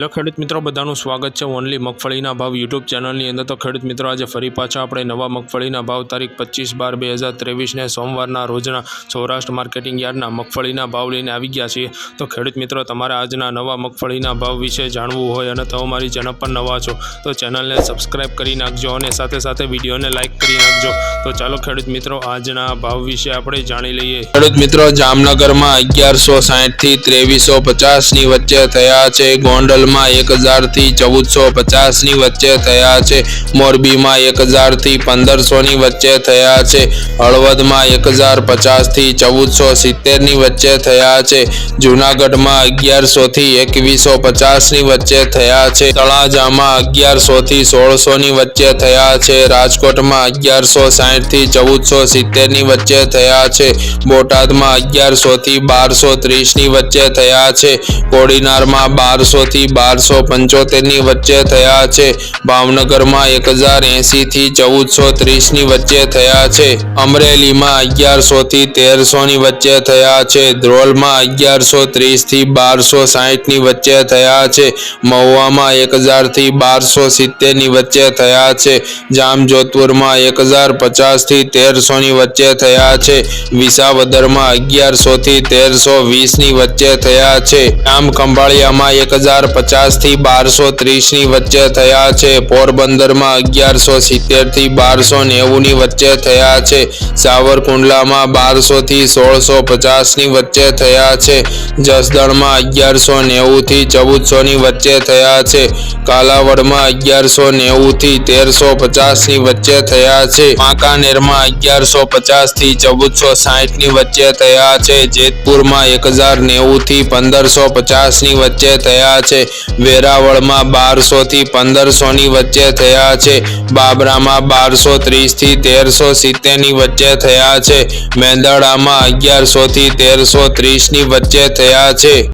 Hello ખેડૂત મિત્રો, બધાનું સ્વાગત છે ઓનલી મગફળીના ભાવ યુટ્યુબ ચેનલની અંદર. તો ખેડૂત મિત્રો, આજે ફરી પાછા આપણે નવા મગફળીના ભાવ તારીખ પચીસ બાર બે હજાર ત્રેવીસને સોમવારના રોજના સૌરાષ્ટ્ર માર્કેટિંગ યાર્ડના મગફળીના ભાવ લઈને આવી ગયા છીએ. તો ખેડૂત મિત્રો, તમારે આજના નવા મગફળીના ભાવ વિશે જાણવું હોય અને તમે મારી ચેનલ પર નવા છો, તો ચેનલને સબસ્ક્રાઇબ કરી નાખજો અને સાથે સાથે વિડીયોને લાઇક કરી નાખજો. તો ચાલો ખેડૂત મિત્રો, આજના ભાવ વિશે આપણે જાણી લઈએ. ખેડૂત મિત્રો, જામનગરમાં અગિયારસો સાહીઠથી ત્રેવીસો પચાસની વચ્ચે થયા છે. ગોંડલમાં એક હજારથી ચૌદસો પચાસની વચ્ચે થયા છે. મોરબીમાં એક હજારથી પંદરસોની વચ્ચે થયા છે. હળવદમાં એક હજાર પચાસથી ચૌદસો સિત્તેરની વચ્ચે થયા છે. જૂનાગઢમાં અગિયારસોથી એકવીસો પચાસની વચ્ચે થયા છે. તળાજામાં અગિયારસોથી સોળસોની વચ્ચે થયા છે. રાજકોટમાં અગિયારસો સાહીઠથી ચૌદસો સિત્તેરની વચ્ચે થયા છે. બોટાદમાં અગિયારસોથી બારસો ત્રીસની વચ્ચે થયા છે. કોડીનારમાં બારસોથી બારસો પંચોતેરની વચ્ચે થયા છે. ભાવનગરમાં એક હજાર એંશીથી ચૌદસો ત્રીસની વચ્ચે થયા છે. અમરેલીમાં અગિયારસોથી તેરસોની વચ્ચે થયા છે. ધ્રોલમાં અગિયારસો ત્રીસથી બારસો સાહીઠની વચ્ચે થયા છે. મહુવામાં એક હજારથી બારસો સિત્તેરની વચ્ચે થયા છે. જામજોધપુરમાં એક હજાર પચાસથી તેરસોની વચ્ચે થયા છે. વિસાવદરમાં અગિયારસોથી તેરસો વીસની વચ્ચે થયા છે. આમ ખંભાળિયામાં એક હજાર પચાસથી બારસો ત્રીસની વચ્ચે થયા છે. પોરબંદરમાં અગિયારસો સિત્તેરથી બારસો નેવુંની વચ્ચે થયા છે. સાવરકુંડલામાં બારસોથી સોળસો પચાસની વચ્ચે થયા છે. જસદણમાં અગિયારસો નેવુંથી ચૌદસોની વચ્ચે થયા છે. કાલાવડમાં અગિયારસો નેવુંથી તેરસો પચાસની વચ્ચે થયા છે. વાંકાનેરમાં અગિયારસો પચાસથી ચૌદસો સાહીઠની વચ્ચે થયા છે. જેતપુરમાં એક હજાર નેવુંથી પંદરસો પચાસની વચ્ચે થયા છે. વેરાવળમાં બારસોથી પંદરસોની વચ્ચે થયા છે. બાબરામાં બારસો ત્રીસથી તેરસો સિત્તેરની વચ્ચે થયા છે. મેંદડામાં અગિયારસોથી તેરસો ત્રીસની વચ્ચે થયા છે.